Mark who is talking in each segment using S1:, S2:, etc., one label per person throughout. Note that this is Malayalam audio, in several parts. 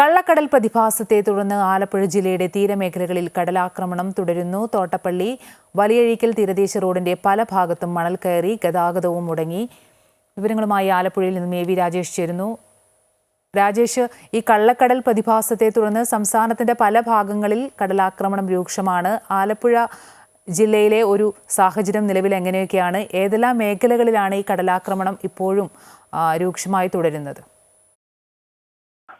S1: കള്ളക്കടൽ പ്രതിഭാസത്തെ തുടർന്ന് ആലപ്പുഴ ജില്ലയുടെ തീരമേഖലകളിൽ കടലാക്രമണം തുടരുന്നു. തോട്ടപ്പള്ളി വലിയഴിക്കൽ തീരദേശ റോഡിന്റെ പല ഭാഗത്തും മണൽ കയറി ഗതാഗതവും മുടങ്ങി. വിവരങ്ങളുമായി ആലപ്പുഴയിൽ നിന്ന് എ വി രാജേഷ് ചേരുന്നു. രാജേഷ് ഈ കള്ളക്കടൽ പ്രതിഭാസത്തെ തുടർന്ന് സംസ്ഥാനത്തിന്റെ പല ഭാഗങ്ങളിൽ കടലാക്രമണം രൂക്ഷമാണ്. ആലപ്പുഴ ജില്ലയിലെ ഒരു സാഹചര്യം നിലവിൽ എങ്ങനെയൊക്കെയാണ്? ഏതെല്ലാം മേഖലകളിലാണ് ഈ കടലാക്രമണം ഇപ്പോഴും രൂക്ഷമായി തുടരുന്നത്?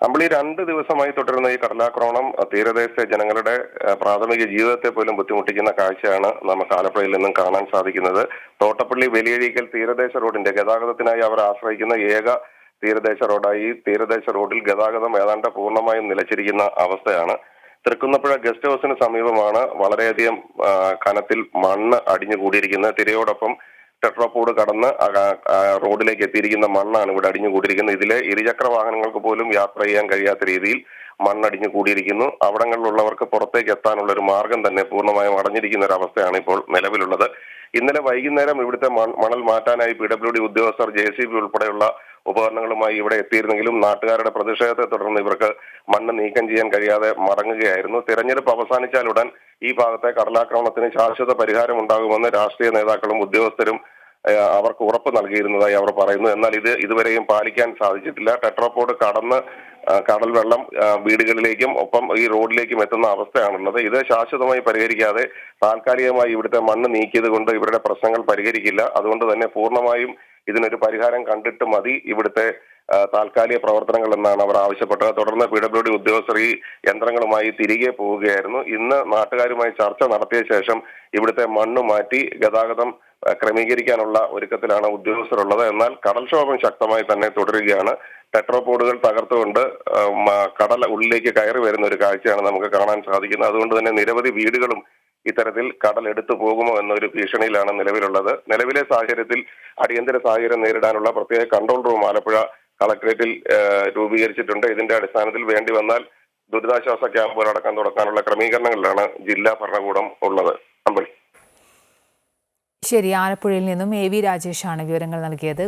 S2: അമ്പിളി രണ്ട് ദിവസമായി തുടരുന്ന ഈ കടലാക്രമണം തീരദേശ ജനങ്ങളുടെ പ്രാഥമിക ജീവിതത്തെ പോലും ബുദ്ധിമുട്ടിക്കുന്ന കാഴ്ചയാണ് നമുക്ക് ആലപ്പുഴയിൽ നിന്നും കാണാൻ സാധിക്കുന്നത്. തോട്ടപ്പള്ളി വലിയഴീക്കൽ തീരദേശ റോഡിന്റെ ഗതാഗതത്തിനായി അവർ ആശ്രയിക്കുന്ന ഏക തീരദേശ റോഡായി തീരദേശ റോഡിൽ ഗതാഗതം ഏതാണ്ട് പൂർണമായും നിലച്ചിരിക്കുന്ന അവസ്ഥയാണ്. തൃക്കുന്നപ്പുഴ ഗസ്റ്റ് ഹൗസിന് സമീപമാണ് വളരെയധികം കനത്തിൽ മണ്ണ് അടിഞ്ഞുകൂടിയിരിക്കുന്നത് തിരയോടൊപ്പം ടെട്രോപോഡ് കടന്ന് റോഡിലേക്ക് എത്തിയിരിക്കുന്ന മണ്ണാണ് ഇവിടെ അടിഞ്ഞു അടിഞ്ഞുകൂടിയിരിക്കുന്നത്. ഇതിലെ ഇരുചക്ര വാഹനങ്ങൾക്ക് പോലും യാത്ര ചെയ്യാൻ കഴിയാത്ത രീതിയിൽ മണ്ണടിഞ്ഞു കൂടിയിരിക്കുന്നു അവിടങ്ങളിലുള്ളവർക്ക് പുറത്തേക്ക് എത്താനുള്ള ഒരു മാർഗം തന്നെ പൂർണമായും അടഞ്ഞിരിക്കുന്ന ഒരു അവസ്ഥയാണ് ഇപ്പോൾ നിലവിലുള്ളത്. ഇന്നലെ വൈകുന്നേരം ഇവിടുത്തെ മണൽ മാറ്റാനായി പി ഡബ്ല്യു ഡി ഉദ്യോഗസ്ഥർ ജെ സി ബി ഉൾപ്പെടെയുള്ള ഉപകരണങ്ങളുമായി ഇവിടെ എത്തിയിരുന്നെങ്കിലും നാട്ടുകാരുടെ പ്രതിഷേധത്തെ തുടർന്ന് ഇവർക്ക് മണ്ണ് നീക്കം ചെയ്യാൻ കഴിയാതെ മടങ്ങുകയായിരുന്നു. തിരഞ്ഞെടുപ്പ് അവസാനിച്ചാലുടൻ ഈ ഭാഗത്തെ കടലാക്രമണത്തിന് ശാശ്വത പരിഹാരം ഉണ്ടാകുമെന്ന് രാഷ്ട്രീയ നേതാക്കളും ഉദ്യോഗസ്ഥരും അവർക്ക് ഉറപ്പ് നൽകിയിരുന്നതായി അവർ പറയുന്നു. എന്നാൽ ഇത് ഇതുവരെയും പാലിക്കാൻ സാധിച്ചിട്ടില്ല. ടെട്രോപോഡ് കടന്ന് കടൽ വെള്ളം വീടുകളിലേക്കും ഒപ്പം ഈ റോഡിലേക്കും എത്തുന്ന അവസ്ഥയാണുള്ളത്. ഇത് ശാശ്വതമായി പരിഹരിക്കാതെ താൽക്കാലികമായി ഇവിടുത്തെ മണ്ണ് നീക്കിയത് കൊണ്ട് ഇവരുടെ പ്രശ്നങ്ങൾ പരിഹരിക്കില്ല. അതുകൊണ്ട് തന്നെ പൂർണമായും ഇതിനൊരു പരിഹാരം കണ്ടിട്ട് മതി. ഇവിടുത്തെ താൽക്കാലിക പ്രവർത്തനങ്ങൾ എന്നാണ് അവർ ആവശ്യപ്പെട്ടത്. തുടർന്ന് പി ഡബ്ല്യു ഡി ഉദ്യോഗസ്ഥർ ഈ യന്ത്രങ്ങളുമായി തിരികെ പോവുകയായിരുന്നു. ഇന്ന് നാട്ടുകാരുമായി ചർച്ച നടത്തിയ ശേഷം ഇവിടുത്തെ മണ്ണ് മാറ്റി ഗതാഗതം ക്രമീകരിക്കാനുള്ള ഒരുക്കത്തിലാണ് ഉദ്യോഗസ്ഥരുള്ളത്. എന്നാൽ കടൽക്ഷോഭം ശക്തമായി തന്നെ തുടരുകയാണ്. ടെട്രോപോഡുകൾ തകർത്തുകൊണ്ട് കടൽ ഉള്ളിലേക്ക് കയറി വരുന്ന ഒരു കാഴ്ചയാണ് നമുക്ക് കാണാൻ സാധിക്കുന്നത്. അതുകൊണ്ട് തന്നെ നിരവധി വീടുകളും ഇത്തരത്തിൽ കടൽ എടുത്തു പോകുമോ എന്നൊരു ഭീഷണിയിലാണ് നിലവിലുള്ളത്. നിലവിലെ സാഹചര്യത്തിൽ അടിയന്തര സാഹചര്യം നേരിടാനുള്ള പ്രത്യേക കൺട്രോൾ റൂം ആലപ്പുഴ കളക്ടറേറ്റിൽ രൂപീകരിച്ചിട്ടുണ്ട്. ഇതിന്റെ അടിസ്ഥാനത്തിൽ വേണ്ടി വന്നാൽ ദുരിതാശ്വാസ ക്യാമ്പുകൾ അടക്കം തുടക്കാനുള്ള ക്രമീകരണങ്ങളിലാണ് ജില്ലാ ഭരണകൂടം ഉള്ളത്.
S1: ശരി ആലപ്പുഴയിൽ നിന്നും എ വി രാജേഷാണ് വിവരങ്ങൾ നൽകിയത്.